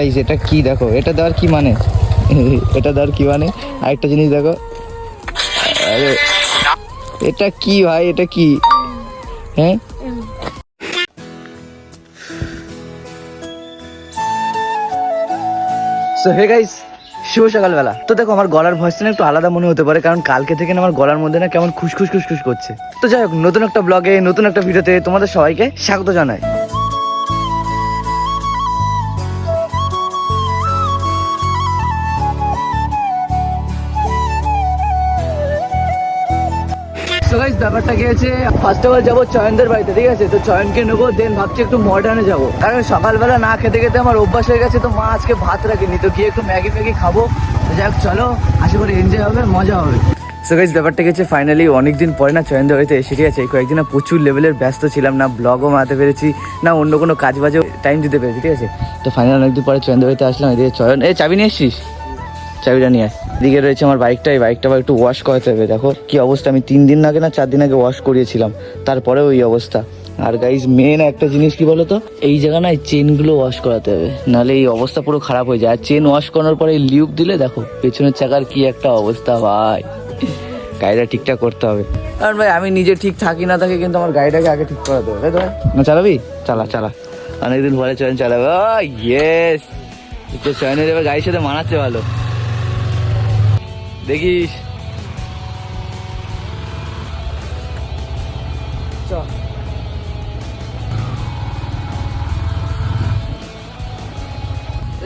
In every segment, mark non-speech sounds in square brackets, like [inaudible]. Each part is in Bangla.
গাইস এটা কি দেখো? এটা দেওয়ার কি মানে? [laughs] এটা দেওয়ার কি মানে? আরেকটা জিনিস দেখো। আরে, এটা কি ভাই? এটা কি? হ্যাঁ? সো গাইস শুভ সকালবেলা। তো দেখো, আমার গলার ভয়েসটা একটু আলাদা মনে হতে পারে, কারণ কালকে থেকে আমার গলার মধ্যে না কেমন খুশখুস খুশখুস করছে। তো যাই হোক, নতুন একটা ব্লগে নতুন একটা ভিডিওতে তোমাদের সবাইকে স্বাগত জানাই। So guys, ব্যাপারটা কি আছে ফার্স্ট অফ অল যাব চয়নদের বাড়িতে ঠিক আছে? তো চয়নকে নেব দেন ভাবছি একটু মডার্নে যাব। কারণ সকালবেলা না খেতে খেতে আমার অভ্যাস হয়ে গেছে তো মা আজকে ভাত রাখেনি। তো গিয়ে একটু ম্যাগি ম্যাগি খাব। হোক চলো আশা করি এনজয় হবে মজা হবে। সো গাইজ ব্যাপারটা গেছে ফাইনালি অনেকদিন পরে না চয়নদের বাড়িতে এসে ঠিক আছে? কয়েকদিন না প্রচুর লেভেলের ব্যস্ত ছিলাম না ব্লগও মারাতে পেরেছি না অন্য কোনো কাজ বাজেও টাইম দিতে পেরেছি ঠিক আছে? তো ফাইনাল অনেকদিন পরে চয়নদের বাড়িতে আসলাম এদিকে চয়ন এই চাবি নিয়ে এসছিস? চাবিটা নিয়ে আয়। এদিকে রয়েছে আমার বাইকটা এই বাইকটা একটু ওয়াশ করাতে হবে, দেখো। কি অবস্থা? আমি তিন দিন আগে না চার দিন আগে ওয়াশ করিয়েছিলাম। তারপরেও ওই অবস্থা। আর গাইজ মেন একটা জিনিস কি বলতো? এই জায়গা না চেনগুলো ওয়াশ করাতে হবে। নাহলে এই অবস্থা পুরো খারাপ হয়ে যায়। আর চেন ওয়াশ করানোর পরে এই লিউপ দিলে দেখো, পেছনের চাকার কি একটা অবস্থা ভাই। গাড়িটা ঠিকঠাক করতে হবে। কারণ ভাই, আমি নিজে ঠিক থাকি না থাকি কিন্তু আমার গাড়িটাকে আগে ঠিক করাতে হবে, তাই তো? না চালাবি? চালা চালা। অনেকদিন পরে চয়ন চালাবে। ও ইয়েস তো চয়নের এবার গাড়ির সাথে মানাচ্ছে ভালো। দেখিস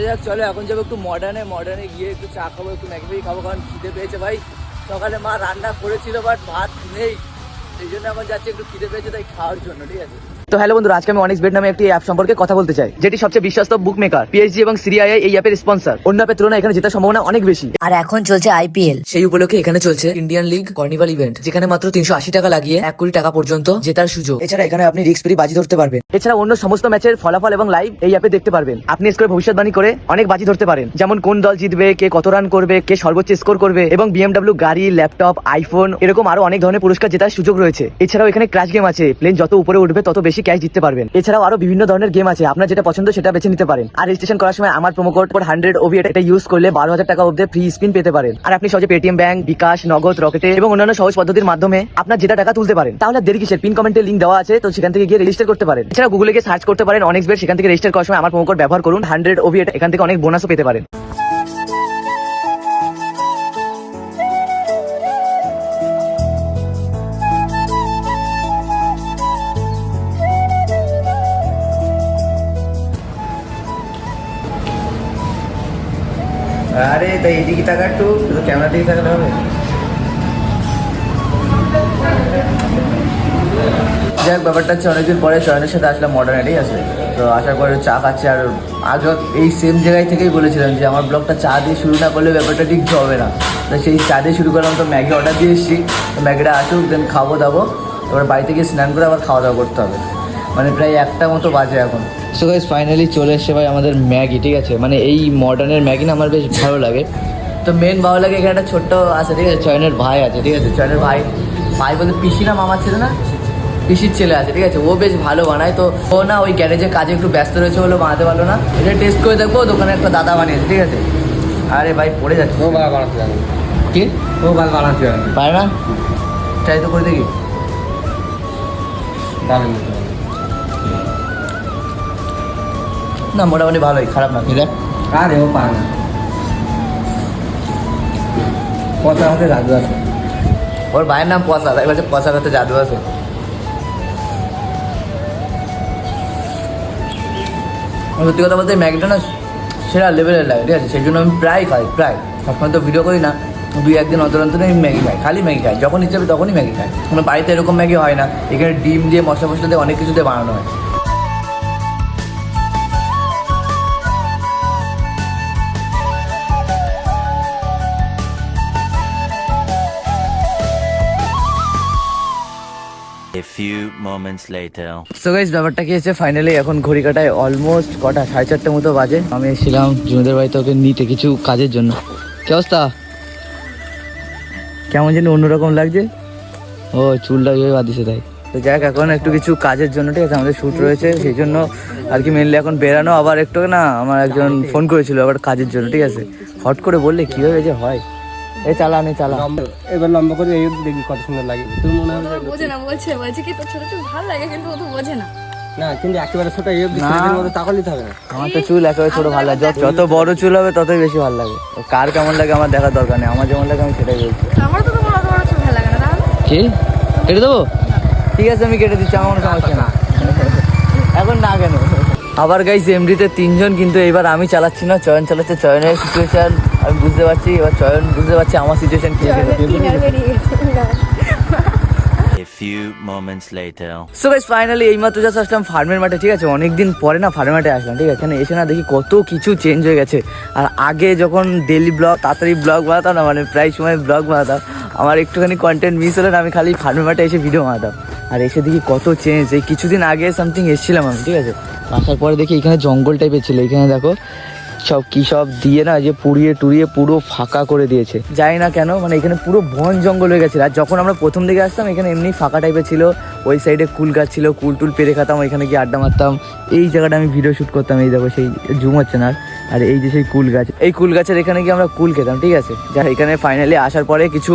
যাক চলো এখন যাব একটু মডার্নে মডার্নে গিয়ে একটু চা খাব একটু ম্যাগি ম্যাগি খাব কারণ খিদে পেয়েছে ভাই। সকালে মা রান্না করেছিল বাট ভাত নেই। সেই জন্য আমার যাচ্ছে একটু খিদে পেয়েছে তাই খাওয়ার জন্য ঠিক আছে? তো হ্যালো বন্ধুরা আজকে আমি অনিক্স বেড নামে একটি অ্যাপ সম্পর্কে কথা বলতে চাই যেটি সবচেয়ে বিশ্বস্ত বুক মেকার পিএইচডি এবং সিরিআই এই অ্যাপের স্পন্সর অন্য অ্যাপের তুলনায় এখানে জেতার সম্ভাবনা অনেক বেশি। আর এখন চলছে আইপিএল সেই উপলক্ষে এখানে চলছে ইন্ডিয়ান লিগ কর্নিভাল ইভেন্ট যেখানে মাত্র তিনশো আশি টাকা লাগিয়ে এক কোটি টাকা পর্যন্ত জেতার সুযোগ। এছাড়া এখানে আপনি রিক্স ফ্রি বাজি ধরতে পারবেন। এছাড়া অন্য সমস্ত ম্যাচের ফলাফল এবং লাইভ এই অ্যাপে দেখতে পারবেন। আপনি স্কোর ভবিষ্যৎবাণী করে অনেক বাজি ধরতে পারেন। যেমন কোন দল জিতবে কে কত রান করবে কে সর্বোচ্চ স্কোর করবে এবং বিএমডব্লিউ গাড়ি ল্যাপটপ আইফোন এরকম আরও অনেক ধরনের পুরস্কার জেতার সুযোগ রয়েছে। এছাড়াও এখানে ক্র্যাশ গেম আছে। প্লেন যত উপরে উঠবে তত বেশি ক্যাশ জিততে পারবেন। এছাড়াও আরও বিভিন্ন ধরনের গেম আছে, আপনার যেটা পছন্দ সেটা বেছে নিতে পারেন। আর রেজিস্ট্রেশন করার সময় আমার প্রোমো কোড হান্ড্রেড ওভি এটা ইউজ করলে বারো হাজার টাকা অব্দি ফ্রি স্পিন পেতে পারেন। আর আপনি সহজে পেটিএম ব্যাংক বিকাশ নগদ রকেটে এবং অন্যান্য সহজ পদ্ধতির মাধ্যমে আপনার যেটা টাকা তুলতে পারেন। তাহলে দেরি কিসের? পিন কমেন্টে লিঙ্ক দেওয়া আছে, তো সেখান থেকে গিয়ে রেজিস্টার করতে পারেন। এছাড়া গুগলে গিয়ে সার্চ করতে পারেন, অনেক বের সেখান থেকে রেজিস্টার করার সময় আমার প্রোমো কোড ব্যবহার করুন। হান্ড্রেড ওভি এটা এখান থেকে অনেক বোনাসও পেতে পারেন। তাই এদিকে টাকা একটু ক্যামেরা দিকে থাকলে হবে? যাক, ব্যাপারটা হচ্ছে অনেকদিন পরে শয়নের সাথে আসলাম মডার্ন ঠিক আছে। তো আসার পরে চা খাচ্ছে, আর আগে এই সেম জায়গায় থেকেই বলেছিলাম যে আমার ব্লগটা চা দিয়ে শুরু না করলে ব্যাপারটা ঠিক হবে না। তো সেই চা দিয়ে শুরু করলাম, তো ম্যাগি অর্ডার দিয়ে এসেছি। ম্যাগিটা আসুক দেন খাব দাবো এবার বাড়িতে গিয়ে স্নান করে আবার খাওয়া দাওয়া করতে হবে। মানে প্রায় একটা মতো বাজে এখন। সো গাইস ফাইনালি চলে এসছে ভাই আমাদের ম্যাগি ঠিক আছে? মানে এই মডার্নের ম্যাগি না আমার বেশ ভালো লাগে। তো মেন ভালো লাগে এখানে একটা ছোট্ট আছে ঠিক আছে? চয়নের ভাই আছে ঠিক আছে? চয়নের ভাই। ভাই বলতে পিসি না মামার ছেলে না? পিসির ছেলে আছে ঠিক আছে? ও বেশ ভালো বানায় তো ও না ওই গ্যারেজে কাজে একটু ব্যস্ত রয়েছে বলে বানাতে পারল না। এটা টেস্ট করে দেখব দোকানে একটা দাদা বানিয়েছে ঠিক আছে? আরে ভাই পড়ে যাচ্ছে। ও ভালো বানাতে জানে কি? ও ভালো বানাতে জানে পারে না? ট্রাই তো করে দেখি। দারুণ না মোটামুটি ভালোই খারাপ না ঠিক আরে ও পারে না কথা হাতে জাদু আছে। ওর ভাইয়ের নাম পচা তাই বলছে পচার হাতে জাদু আছে। সত্যি কথা বলতে ম্যাগিটা না সেরা লেভেলের লাগে ঠিক আছে? সেই জন্য আমি প্রায় খাই প্রায়। সবসময় তো ভিডিও করি না। দুই একদিন অন্তর অন্তর আমি ম্যাগি খাই খালি ম্যাগি খাই। যখন ইচ্ছে হবে তখনই ম্যাগি খাই। আমার বাড়িতে এরকম ম্যাগি হয় না। এখানে ডিম দিয়ে মশলা মশলা দিয়ে অনেক কিছু দিয়ে বানানো হয়। A few moments later. So guys ব্যাপারটা কি হচ্ছে ফাইনালি এখন ঘড়ি কাটায় অলমোস্ট কটা? সাড়ে চারটে মতো বাজে। আমি এসেছিলাম জুনিদের বাড়িতে ওকে নিতে কিছু কাজের জন্য। কি অবস্থা? কেমন যেন অন্যরকম লাগছে। ও চুলটা ওইভাবে বাঁধিছে তাই। তো যাই হোক, এখন একটু কিছু কাজের জন্য ঠিক আছে? আমাদের শ্যুট রয়েছে। সেই জন্য আর কি মেনলি এখন বেরানো। আবার একটু না আমার একজন ফোন করেছিল আবার কাজের জন্য ঠিক আছে? হট করে বললে কীভাবে যে হয়। এবার লম্বা করে এই দেখবি কত সুন্দর লাগে। তোর মনে হবে বোঝে না বলছে বলছে কি তোর ছোট ছোট ভালো লাগে কিন্তু ও তো বোঝে না। না কিন্তু একেবারে ছোট এই অব্দি মতো তাকল হবে না। আমার তো চুল একেবারে ছোট ভালো লাগে। যত- যত বড় চুল হবে ততই বেশি ভালো লাগে। কার কেমন লাগে আমার দেখার দরকার নেই। আমার যেমন লাগে আমি সেটাই বলছি। আমার তো তোমার অত বড় চুল ভালো লাগে না কি? কেটে দেবো? ঠিক আছে আমি কেটে দিচ্ছি আমার কোনো সমস্যা না এখন না কেন? আবার গাইস এমডিতে তিনজন কিন্তু এবার আমি চালাচ্ছি না। চয়ন চালাচ্ছে চয়নের সিচুয়েশন আমি বুঝতে পারছি এবার চয়ন বুঝতে পারছি আমার সিচুয়েশন কি ফিঙ্গার বেরিয়ে গেছে A few moments later. So guys finally এইমাত্র জাস্ট আসলাম ফার্মের মাঠে ঠিক আছে? অনেকদিন পরে না ফার্মের মাঠে আসলাম ঠিক আছে? এখানে এসে না দেখি কত কিছু চেঞ্জ হয়ে গেছে। আর আগে যখন ডেলি ব্লগ তাড়াতাড়ি ব্লগ বানাতাম না মানে প্রায় সময় ব্লগ বানাতাম আমার একটুখানি কন্টেন্ট মিস হলে না আমি খালি ফার্মের মাঠে এসে ভিডিও বানাতাম। আর এসে দেখি কত চেঞ্জ এই কিছুদিন আগে সামথিং এসেছিলাম আমি ঠিক আছে? আসার পরে দেখি এখানে জঙ্গল টাইপের ছিল এখানে দেখো সব কি সব দিয়ে না যে পুড়িয়ে টুড়িয়ে পুরো ফাঁকা করে দিয়েছে। যাই না কেন মানে এখানে পুরো বন জঙ্গল হয়ে গেছে। আর যখন আমরা প্রথম দিকে আসতাম, এখানে এমনি ফাঁকা টাইপের ছিল। ওই সাইডে কুল গাছ ছিল, কুল টুল পেরে খাতাম, ওইখানে গিয়ে আড্ডা মারতাম। এই জায়গাটা আমি ভিডিও শ্যুট করতাম, এই দেখো সেই জুম হচ্ছে না আর। এই যে সেই কুল গাছ, এই কুল গাছের এখানে গিয়ে আমরা কুল খেতাম, ঠিক আছে? যা এখানে ফাইনালি আসার পরে কিছু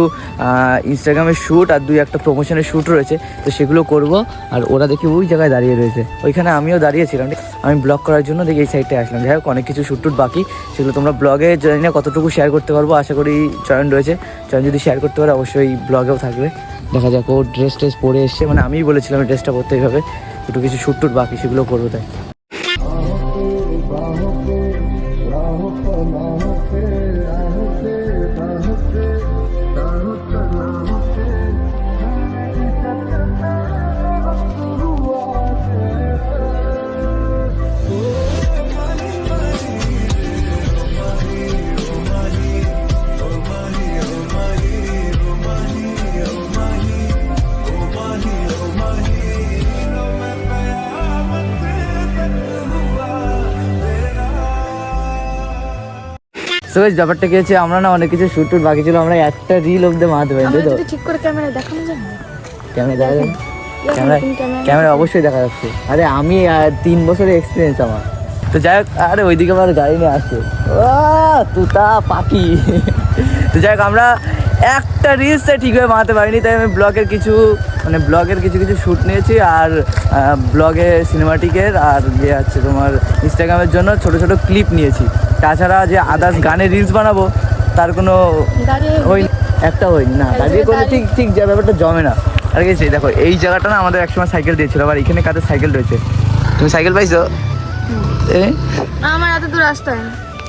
ইনস্টাগ্রামের শ্যুট আর দুই একটা প্রমোশনের শ্যুট রয়েছে, তো সেগুলো করব। আর ওরা দেখি ওই জায়গায় দাঁড়িয়ে রয়েছে। ওইখানে আমিও দাঁড়িয়েছিলাম আমি ব্লগ করার জন্য দেখি এই সাইডটায় আসলাম। যাই হোক, অনেক কিছু শ্যুট টুট বাকি। সেগুলো তোমরা ব্লগে জানি না কতটুকু শেয়ার করতে পারব, আশা করি চয়ন রয়েছে। চয়ন যদি শেয়ার করতে পারে, অবশ্যই ব্লগেও থাকবে। দেখা যাক, ও ড্রেস ট্রেস পরে এসছে। মানে আমিই বলেছিলাম ড্রেসটা পরতে এইভাবে। একটু কিছু শ্যুট টুট বাকি, সেগুলো করব তাই। সো গাইস ব্যাপারটা কি হচ্ছে আমরা না অনেক কিছু শুট টুট বাকি ছিল আমরা একটা রিল অব্দি মারতে পারি তো? ঠিক করে ক্যামেরা দেখানো যায় না? ক্যামেরা দেখা যাবে ক্যামেরা ক্যামেরা। ক্যামেরা অবশ্যই দেখা যাচ্ছে। আরে আমি তিন বছরের এক্সপিরিয়েন্স আমার। তো যাই হোক আরে ওইদিকে আমার গাড়ি নিয়ে আসছে। ও তুতা পাখি। তো যাই হোক আমরা একটা রিলসটা ঠিকভাবে বানাতে পারিনি তাই আমি ব্লগের কিছু মানে ব্লগের কিছু কিছু শ্যুট নিয়েছি আর ব্লগে সিনেমাটিকের আর যে আছে তোমার ইনস্টাগ্রামের জন্য ছোট ছোট ক্লিপ নিয়েছি। তাছাড়া যে আদার্স গানের রিলস বানাবো তার কোনো ওই একটা হয়নি না দাঁড়িয়ে করলে ঠিক ঠিক যা ব্যাপারটা জমে না। আর গেছি দেখো এই জায়গাটা না আমাদের একসময় সাইকেল দিয়েছিল আবার এখানে কাদের সাইকেল রয়েছে? তুমি সাইকেল পাইছো? আমার এত দূর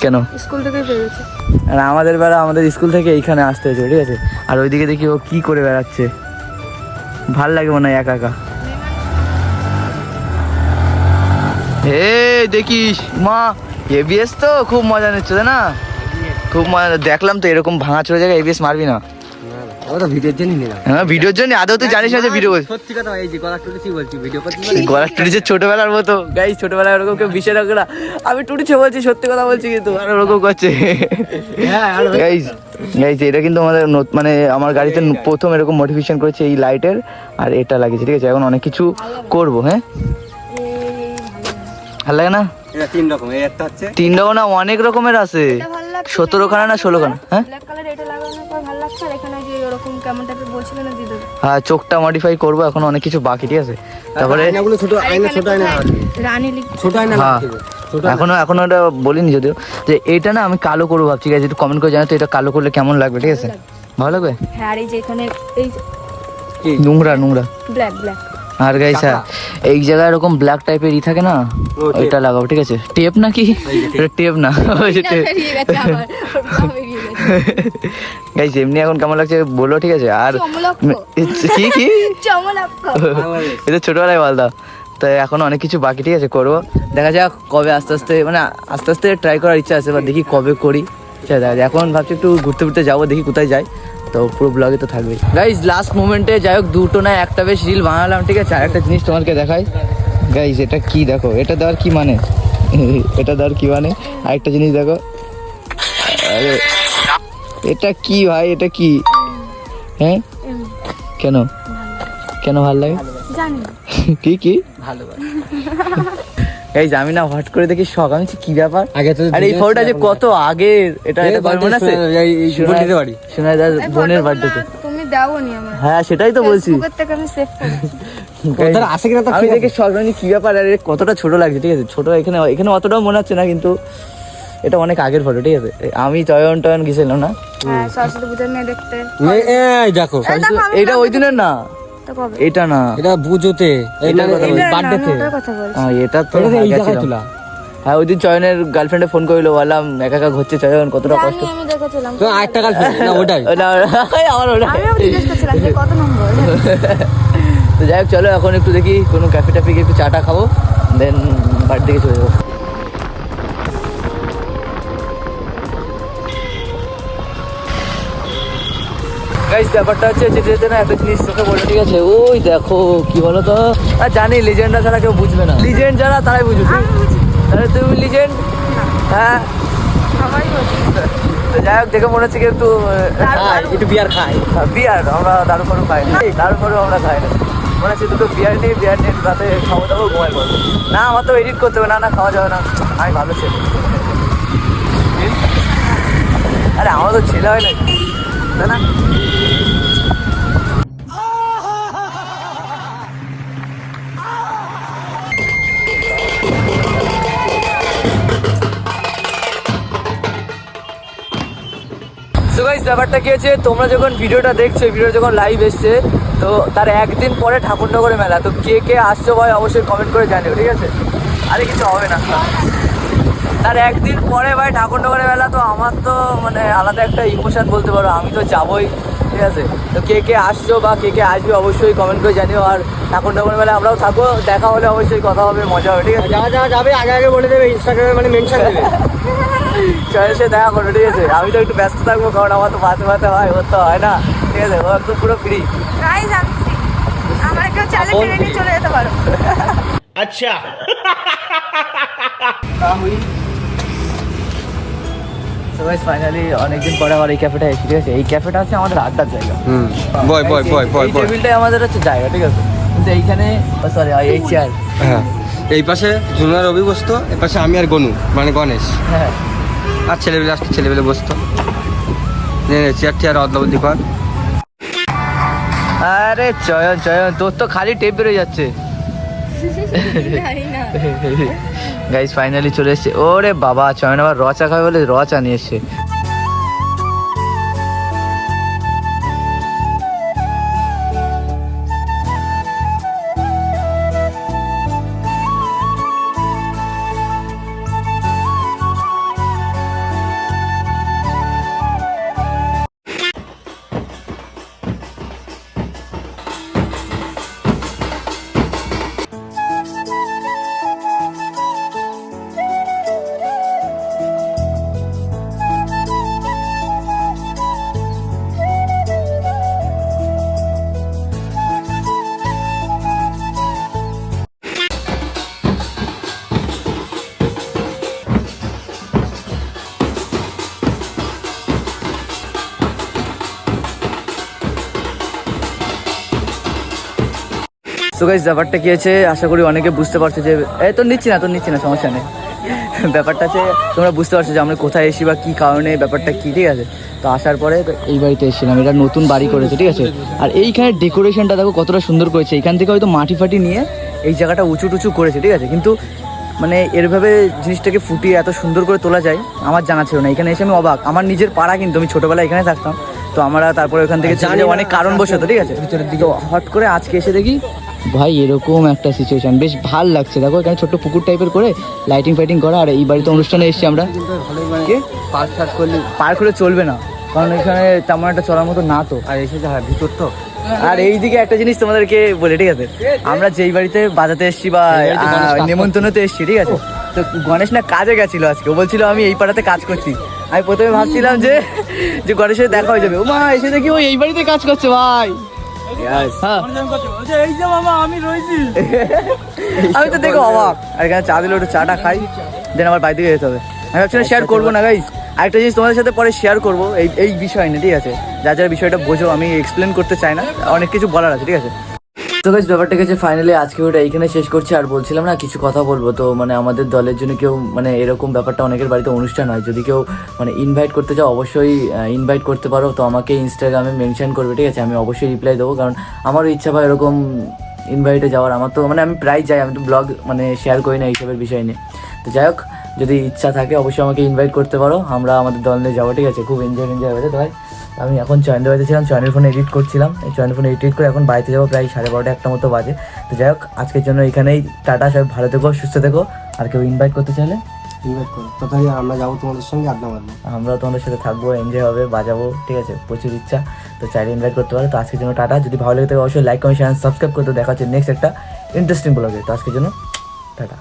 কেন? স্কুল থেকেই পেয়েছে আর আমাদের বেলা আমাদের স্কুল থেকে এইখানে আসতে হয়েছে, ঠিক আছে? আর ওইদিকে দেখি ও কি করে বেড়াচ্ছে। ভালো লাগে মনে হয় একা একা। হে দেখিস, মা এবিএস তো? খুব মজা নিচ্ছে না? খুব মজা দেখলাম তো এরকম ভাঙা চলে জায়গায় এবিএস মারবি না। ও ভিডিওর জন্য নিলাম। হ্যাঁ ভিডিওর জন্য আদৌ তুই জানিস না যে ভিডিও সত্যি কথা এই যে গলা টুটেছি বলছি ভিডিও করতে পারি গলার টুটি যে ছোটবেলার মতো। গাই ছোটবেলায় ওরকম কেউ বিষয় রাখে না। আমি টুটিছে বলছি সত্যি কথা বলছি কিন্তু। আর ওরকম করছে। হ্যাঁ আর গাইজ গাইজ এটা কিন্তু আমাদের মানে আমার গাড়িতে প্রথম এরকম মডিফিকেশন করেছে এই লাইটের আর এটা লাগিয়েছে ঠিক আছে? এখন অনেক কিছু করব হ্যাঁ? ভালো লাগে না? তিন রকম না অনেক রকমের আছে। সতেরো খানা না ষোলো খানা হ্যাঁ ব্ল্যাক কালার এটা লাগানোর পর ভালো লাগছে আর এখানে যে ওরকম কেমন টাইপের বলছিলেন না হ্যাঁ চোখটা মডিফাই করব এখন অনেক কিছু বাকি ঠিক আছে? তারপরে আয়নাগুলো ছোট আয়না ছোট আয়না রানী লিখ ছোট আয়না হ্যাঁ এখনও এখনও ওটা বলিনি যদিও। যে এটা না আমি কালো করব ভাবছি গাইজ একটু কমেন্ট করে জানো তো এটা কালো করলে কেমন লাগবে ঠিক আছে? ভালো লাগবে? হ্যাঁ আর এই যে এখানে এই নোংরা নোংরা। Black black. আর গাইস হ্যাঁ এই জায়গায় এরকম ব্ল্যাক টাইপের ই থাকে না। ওইটা লাগাবো ঠিক আছে? টেপ নাকি? টেপ না ওই যে টেপ [laughs] গাইস এমনি এখন কেমন লাগছে বলো ঠিক আছে? আর। কি কি? [laughs] এটা ছোটবেলায় বলদা তো এখন অনেক কিছু বাকি ঠিক আছে করব। দেখা যাক কবে আস্তে আস্তে মানে আস্তে আস্তে ট্রাই করার ইচ্ছা আছে বা দেখি কবে করি। এখন ভাবছি একটু ঘুরতে ঘুরতে যাব দেখি কোথায় যাই। তো পুরো ব্লগে তো থাকবে। গাইজ লাস্ট মোমেন্টে যাই হোক দুটো না একটা বেশ রিল বানালাম ঠিক আছে? আর একটা জিনিস তোমাকে দেখাই। গাইজ এটা কি দেখো? এটা দেওয়ার কি মানে? [laughs] এটা দেওয়ার কি মানে? আরেকটা জিনিস দেখো। আরে এটা কি ভাই? এটা কি? হ্যাঁ? কেন? কেন ভালো লাগে? কি কি? ভালোবাসা। এই আমি না হট করে দেখি শখ আমি কি ব্যাপার? আগে তো আরে এই ফটোটা যে কত আগের এটা এটা তোর মনে আছে? বন্ডিতে বাড়ি শোনা দার বোনের বার্থডেতে তুমি দাওনি আমার। হ্যাঁ সেটাই তো বলছি। থেকে আমি সেভ করেছি। [laughs] ওদের আসে কিনা তো আমি দেখে শখ আমি কি ব্যাপার? আরে কতটা ছোট লাগছে। ঠিক আছে ছোট এখানে এখানে অতটাও মনে হচ্ছে না কিন্তু এটা অনেক আগের ফটো ঠিক আছে? আমি চয়ন টয়ন গেছিলাম না? হ্যাঁ সরস্বতী পূজার মেয়ে দেখতে। এই দেখো এই দেখো, এটা ওই দিনের না? এটা না। এটা বুঝোতে। এটা বার্থডেতে এটা তো হ্যাঁ ওই দিন চয়নের গার্লফ্রেন্ডে ফোন করল বললাম একা একা ঘুরছে চয়ন কতটা কষ্ট। আমি দেখেছিলাম। তো আরেকটা গার্লফ্রেন্ড না ওটাই। ওটা আমার ওটা আমিও জিজ্ঞেস করছিলাম যে কত নম্বর তো যাই হোক চলো এখন একটু দেখি কোনো ক্যাফে ট্যাফে গিয়ে একটু চাটা খাব দেন বাড়ির দিকে চলে যাব। গাইস ব্যাপারটা হচ্ছে যেতে যেতে না একটা জিনিস তোকে বলে ঠিক আছে? ওই দেখো কি বলো তো আর জানি লিজেন্ডরা ছাড়া কেউ বুঝবে না। লিজেন্ড যারা তারাই বুঝবে বুঝি। তাহলে তুমি লিজেন্ড হ্যাঁ? তো যাই হোক দেখে মনে হচ্ছে কি একটু একটু বিয়ার খাই বিয়ার আমরা দারু ফারু খাই না। দারু ফারু আমরা খাই না। মনে হচ্ছে দুটো বিয়ার নিয়ে বিয়ার নিয়ে রাতে খাওয়া দাওয়া ঘুমাই পড়ব। না আমার তো এডিট করতে হবে না না খাওয়া যাবে না। আমি ভালো ছেলে। আরে আমার তো ছেলে হয় নাকি তাই ব্যাপারটা কি হচ্ছে তোমরা যখন ভিডিওটা দেখছ ভিডিও যখন লাইভ এসছে, তো তার একদিন পরে ঠাকুরনগরে মেলা। তো কে কে আসছো ভাই, অবশ্যই কমেন্ট করে জানিও, ঠিক আছে? আরে কিছু হবে না। তার একদিন পরে ভাই ঠাকুরনগরে বেলা তো আমার তো মানে আলাদা একটা ইমোশন বলতে পারো আমি তো যাবোই ঠিক আছে? তো কে কে আসছো বা কে কে আসবে অবশ্যই কমেন্ট করে জানিও আর ঠাকুর ঠাকুরনগর মেলা আমরাও থাকব দেখা হলে অবশ্যই কথা হবে মজা হবে ঠিক আছে? যা যা যাবে আগে আগে বলে দেবে ইনস্টাগ্রামে মানে মেনশন দেবে। [laughs] চলে সে দেখা করো ঠিক আছে? আমি তো একটু ব্যস্ত থাকব কারণ আমার তো বাতে ভাতে হয় ওর তো হয় না ঠিক আছে? ও একদম পুরো ফ্রি গাইজ আমার কেউ চালে টেনে নিয়ে চলে যেতে পারো। [laughs] তো গাইস ফাইনালি অনেকদিন পরে আবার এই ক্যাফেটা এসেছি ঠিক আছে? এই ক্যাফেটা হচ্ছে আমাদের আড্ডার জায়গা। হুম। বয় বয় বয় বয় এই বয়। টেবিলটাই আমাদের হচ্ছে জায়গা ঠিক আছে? কিন্তু এইখানে সরি এই চেয়ার হ্যাঁ। এই পাশে জুনার রবি বসতো এ পাশে আমি আর গনু মানে গণেশ। হ্যাঁ। আর ছেলেবেলে আসতো ছেলেবেলে বসতো। নে নে, চেয়ার টিয়ার অদলাবদি কর। আরে চয়ন চয়ন তোর তো খালি টেপ বেরোয় যাচ্ছে। [laughs] [laughs] গাইস ফাইনালি চলে এসছে। ওরে বাবা চয়ন আবার রচা খাবে বলে রচা নিয়ে এসছে। তো গাইস ব্যাপারটা কি আছে আশা করি অনেকে বুঝতে পারছ যে এই তো নিচ্ছি না তো নিচ্ছি না সমস্যা নেই। [laughs] ব্যাপারটা আছে তোমরা বুঝতে পারছ যে আমরা কোথায় এসি বা কী কারণে ব্যাপারটা কী ঠিক আছে? তো আসার পরে এই বাড়িতে এসেছিলাম এটা নতুন বাড়ি করেছে ঠিক আছে? আর এইখানে ডেকোরেশনটা দেখো কতটা সুন্দর করেছে। এখান থেকে হয়তো মাটি ফাটি নিয়ে এই জায়গাটা উঁচু টুচু করেছে ঠিক আছে? কিন্তু মানে এরভাবে জিনিসটাকে ফুটিয়ে এত সুন্দর করে তোলা যায় আমার জানা ছিল না। এখানে এসে আমি অবাক। আমার নিজের পাড়া কিন্তু আমি ছোটোবেলায় এখানে থাকতাম। তো আমরা তারপরে ওখান থেকে অনেক কারণ বসে তো ঠিক আছে? ভিতরের দিকে। হট করে আজকে এসে দেখি ভাই এরকম একটা সিচুয়েশন বেশ ভালো লাগছে। দেখো এখানে ছোট্ট পুকুর টাইপের করে লাইটিং ফাইটিং করা আর এই বাড়িতে অনুষ্ঠানে এসেছি আমরা। পার্ক সার্চ করলে পার করে চলবে না। কারণ এখানে তেমন একটা চলার মতো না তো। আর এসে যা ভিতর তো। আর এইদিকে একটা জিনিস তোমাদেরকে বলে ঠিক আছে? আমরা যেই বাড়িতে বাজাতে এসেছি বা এই নেমন্তন্নতে এসেছি ঠিক আছে? তো গণেশ না কাজে গেছিল আজকে। ও বলছিল আমি এই পাড়াতে কাজ করছি। আমি প্রথমে ভাবছিলাম যে যে গণেশের দেখা হয়ে যাবে। ও মা এসে দেখি ও এই বাড়িতে কাজ করছে ভাই। হ্যাঁ [laughs] আমি তো দেখো অবাক আর এখানে চা দিলে একটু চাটা খাই দেন আবার বাড়ি থেকে যেতে হবে। আমি ভাবছিলাম শেয়ার করব না গাইজ আরেকটা জিনিস তোমাদের সাথে পরে শেয়ার করব এই এই বিষয় নিয়ে ঠিক আছে? যা যার বিষয়টা বোঝো আমি এক্সপ্লেন করতে চাই না অনেক কিছু বলার আছে ঠিক আছে? তো গাইজ ব্যাপারটা গেছে ফাইনালি আজকে ওটা এইখানে শেষ করছি, আর বলছিলাম না কিছু কথা বলব। তো মানে আমাদের দলের জন্য কেউ মানে এরকম ব্যাপারটা অনেকের বাড়িতে অনুষ্ঠান হয়। যদি কেউ মানে ইনভাইট করতে চাও, অবশ্যই ইনভাইট করতে পারো। তো আমাকে ইনস্টাগ্রামে মেনশন করবে, ঠিক আছে? আমি অবশ্যই রিপ্লাই দেবো। কারণ আমারও ইচ্ছা হয় এরকম ইনভাইটে যাওয়ার। আমার তো মানে আমি প্রায় যাই, আমি তো ব্লগ মানে শেয়ার করি না এইসবের বিষয় নিয়ে। তো যাই হোক, যদি ইচ্ছা থাকে, অবশ্যই আমাকে ইনভাইট করতে পারো। আমরা আমাদের দল নিয়ে যাব, ঠিক আছে? খুব এনজয় এনজয় হবে তো ভাই? আমি এখন চয়নের বাড়িতে ছিলাম চয়নের ফোনে এডিট করছিলাম। এই চয়নের ফোনে এডিট করে এখন বাড়িতে যাব প্রায় সাড়ে বারোটা একটা মতো বাজে। তো যাই হোক আজকের জন্য এখানেই টাটা সবাই ভালো থেকো সুস্থ থেকো। আর কেউ ইনভাইট করতে চাইলে? ইনভাইট করো। তথাপি আমরা যাব তোমাদের সঙ্গে আড্ডা মারবো আমরাও তোমাদের সাথে থাকব এনজয় হবে বাজাবো ঠিক আছে? প্রচুর ইচ্ছা। তো চাইলে ইনভাইট করতে পারো। তো আজকের জন্য টাটা। যদি ভালো লেগে থাকে অবশ্যই লাইক কমেন্ট শেয়ার সাবস্ক্রাইব করতে। দেখা হচ্ছে নেক্সট একটা ইন্টারেস্টিং ব্লগে তো আজকের জন্য টাটা।